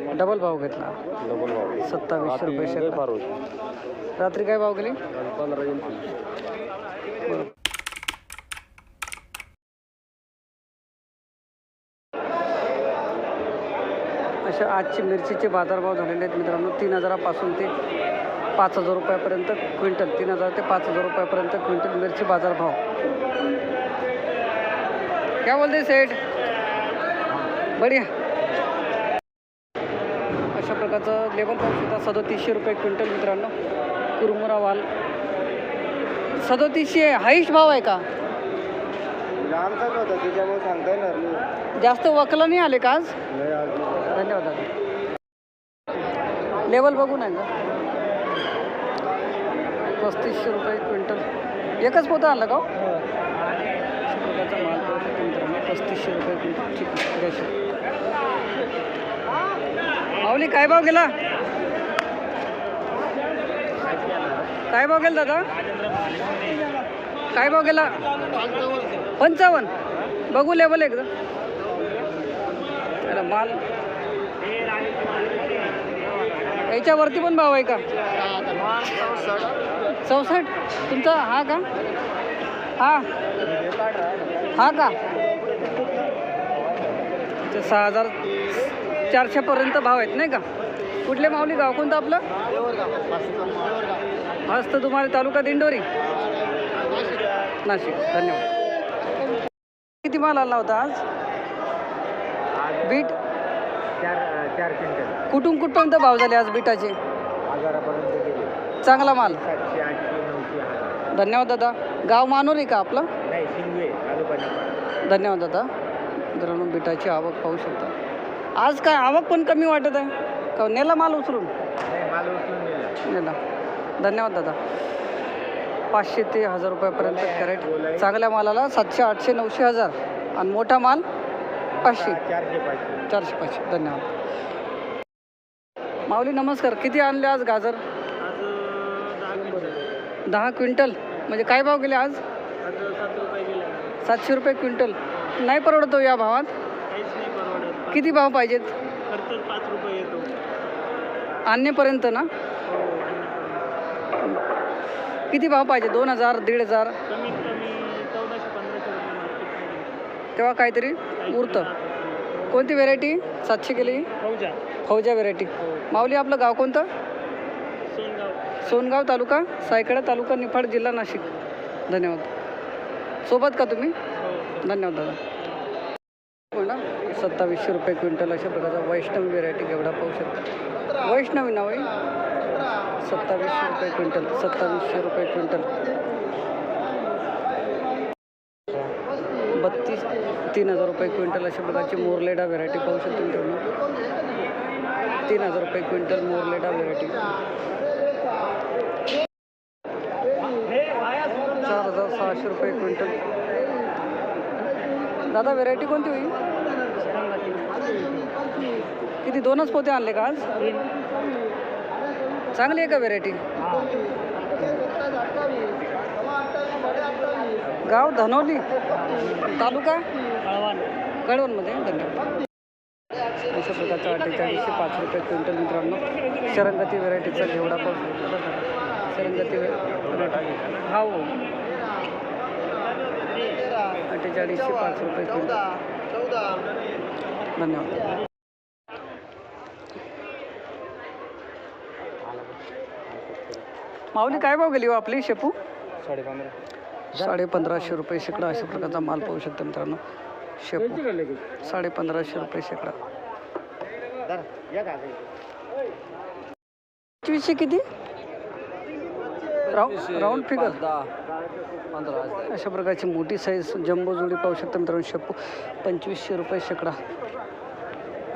Double भाव घेतला. Double भाव. सत्तावीसशे रुपये शेकडा फार होती. रात्री काय भाव गेली? पंधरा अशा आजचे मिरचीचे बाजारभाव झालेले आहेत मित्रांनो. तीन हजारापासून ते पाच हजार रुपयापर्यंत क्विंटल तीन हजार ते पाच हजार रुपयापर्यंत क्विंटल मिरची बाजारभाव क्या बोलते सेठ? बढिया. अशा प्रकारचं पाहू शकता सदोतीसशे रुपये क्विंटल मित्रांनो. कुरमुरा वाल. सदोतीसशे हाईस्ट भाव आहे का? आमचाच होता त्याच्यामुळे सांगता येणार नाही. जास्त वकला नाही आले का आज? नाही आज धन्यवाद दादा. लेवल बघून आहे का पस्तीसशे रुपये क्विंटल. एकच पोतं आणलं का हो? अशा प्रकारचा माल पाहू शकतो मित्रांनो पस्तीसशे रुपये क्विंटल. ठीक आहे माऊली काय भाव गेला? काय भाव गेला दादा? काय भाव गेला? पंचावन्न. बघू लेवल एकदा. अरे माल. याच्यावरती पण भाव आहे का? चौसष्ट. तुमचा हा का? हा. हा का? ते सहा हजार चारशेपर्यंत भाव आहेत नाही का? कुठले माऊली गाव? कोणतं आपलं? हस्त तुम्हाला तालुका दिंडोरी. नाशिक. धन्यवाद. किती माल आला होता आज? बीट? चार क्विंटल कुठून कुठपर्यंत भाव झाले आज बीटाचे? चांगला माल. धन्यवाद दादा. गाव मानोरी का आपलं. धन्यवाद दादा. मित्रांनो बिटाची आवक पाहू शकता. आज काय आवक पण कमी वाटत आहे. का नेला माल उचलून? नेला. धन्यवाद दादा. पाचशे ते हजार रुपयापर्यंत कॅरेट. चांगल्या मालाला सातशे आठशे नऊशे हजार. आणि मोठा माल पाचशे. चारशे पाचशे. धन्यवाद. माऊली नमस्कार. किती आणले आज गाजर? दहा क्विंटल. म्हणजे काय भाव गेले आज? सातशे रुपये क्विंटल. नाही परवडतो या भावात? किती भाव पाहिजेत? पाच रुपये येतो. आणण्यापर्यंत ना? किती भाव पाहिजे? दोन हजार दीड हजार? कमीत कमी चौदाशे पंधराशे रुपये मार्केट तेव्हा काहीतरी उरतं. कोणती व्हेरायटी सातशे गेली फौजा. फौजा व्हेरायटी माऊली आपलं गाव कोणतं? सोनगाव. सोनगाव तालुका सायकडा तालुका निफाड जिल्हा नाशिक. धन्यवाद. सोबत का तुम्ही? धन्यवाद दादा. सत्तावीसशे रुपये क्विंटल अशा प्रकारचा वैष्णवी व्हेरायटी घेवडा पाहू शकता. वैष्णवी नाव आहे. सत्तावीसशे रुपये क्विंटल सत्तावीसशे रुपये क्विंटल. बत्तीस तीन हजार रुपये क्विंटल अशा प्रकारची मोरलेडा व्हेरायटी पाहू शकतो मित्रांनो. तीन हजार रुपये क्विंटल मोरलेडा व्हेरायटी चार हजार सहाशे रुपये क्विंटल. दादा व्हेरायटी कोणती होईल? किती दोनच पोते आणले का आज? चांगली आहे का व्हेरायटी गाव धनोली तालुका? कळवणमध्ये धन्यवाद. अशा प्रकारचा अठ्ठेचाळीसशे पाच रुपये क्विंटल मित्रांनो. शरंगती व्हेरायटीचा घेवडा पण शरंगती व्हेरायटी हा हो. अठ्ठेचाळीसशे पाच रुपये धन्यवाद. माऊली काय भाव गेली हो आपली शेपू? साडे पंधरा साडे पंधराशे रुपये शेकडा अशा प्रकारचा माल पाहू शकता मित्रांनो. शेपू. साडे पंधराशे रुपये शेकडा. पंचवीसशे किती? राऊंड राऊंड फिगर अशा प्रकारची मोठी साईज जम्बो जोडी पाहू शकता मित्रांनो. शेपू पंचवीसशे रुपये शेकडा.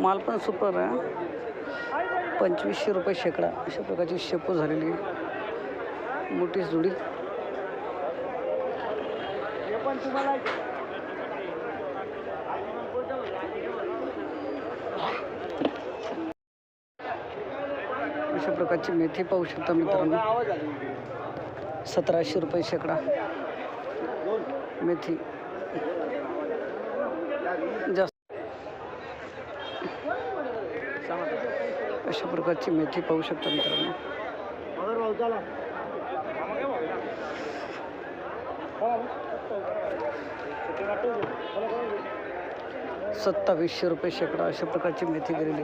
माल पण सुपर आहे. पंचवीसशे रुपये शेकडा. अशा प्रकारची शेपू झालेली आहे. मोठी जोडी अशा प्रकारची मेथी पाहू शकता मित्रांनो. सतराशे रुपये शेकडा मेथी. जास्त. अशा प्रकारची मेथी पाहू शकता मित्रांनो. सत्तावीसशे रुपये शेकडा अशा प्रकारची मेथी गेलेली.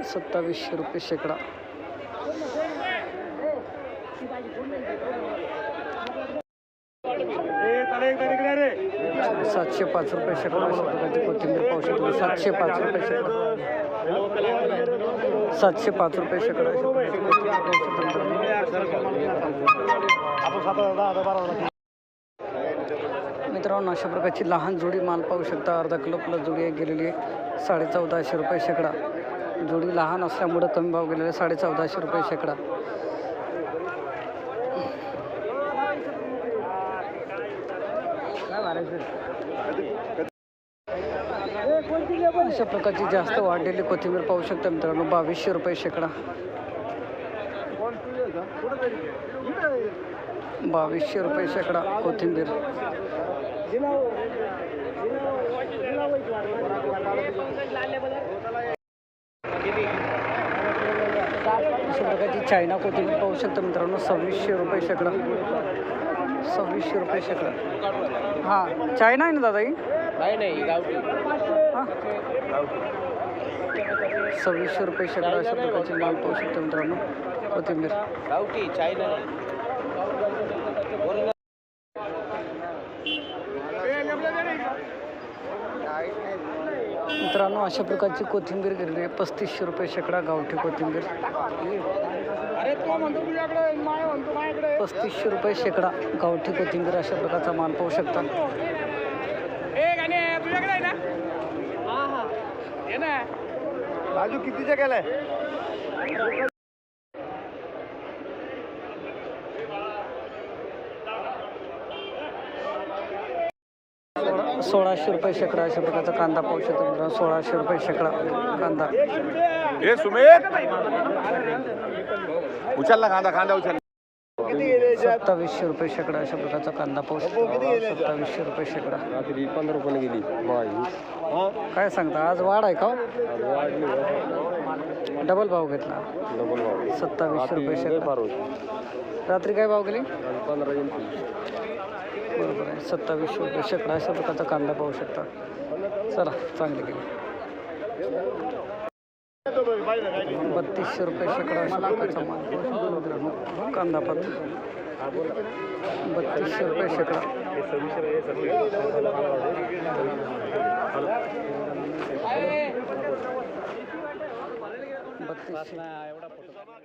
सत्तावीसशे रुपये शेकडा. सातशे पाच रुपये शेकडा. कोथिंबीर पाहू शकतो सातशे पाच रुपये शेकडा. सातशे पाच रुपये शेकडा मित्रांनो. अशा प्रकारची लहान जोडी माल पाहू शकता. अर्धा किलो प्लस जोडी गेलेली आहे. साडे चौदाशे रुपये शेकडा. जोडी लहान असल्यामुळं कमी भाव गेलेले साडे चौदाशे रुपये शेकडा. अशा प्रकारची जास्त वाढलेली कोथिंबीर पाहू शकता मित्रांनो बावीसशे रुपये शेकडा. बावीसशे रुपये शेकडा कोथिंबीर. अशा प्रकारची चायना कोथिंबीर पाहू शकता मित्रांनो सव्वीसशे रुपये शेकडा सव्वीसशे रुपये शेकडा हां चायना आहे ना दादा ही? नाही नाही गावठी. हां. सव्वीसशे रुपये शेकडा अशा प्रकारची माल पाहू शकता मित्रांनो कोथिंबीर. गावठी चायना मित्रांनो अशा प्रकारची कोथिंबीर गेलेली आहे. पस्तीसशे रुपये शेकडा गावठी कोथिंबीर. अरे तो म्हणतो तुझ्याकडे माय म्हणतो माझ्याकडे पस्तीसशे रुपये शेकडा गावठी कोथिंबीर अशा प्रकारचा माल पाहू शकता. हा हा. राजू कितीच्या केलाय सोळाशे रुपये शेकडा अशा प्रकारचा कांदा पाहू शकतो मित्रांनो. सोळाशे रुपये शेकडा कांदा. हे सुमेध उचलला कांदा कांदा उचल. सत्तावीसशे रुपये शेकडा अशा प्रकारचा कांदा पाहू शकता सत्तावीसशे रुपये शेकडा. रात्री पंधरा रुपयाने गेली. काय सांगता आज वाढ आहे का हो? डबल भाव घेतला. डबल भाव. सत्तावीसशे रुपये शेकडा. रात्री काय भाव गेली? पंधरा बरोबर आहे. सत्तावीसशे रुपये शेकडा अशा प्रकारचा कांदा पाहू शकता. चला चांगली गेली बत्तीसशे रुपये शेकडा पाहू. कांदा पात बत्तीसशे रुपये शेकडा. बत्तीसशे.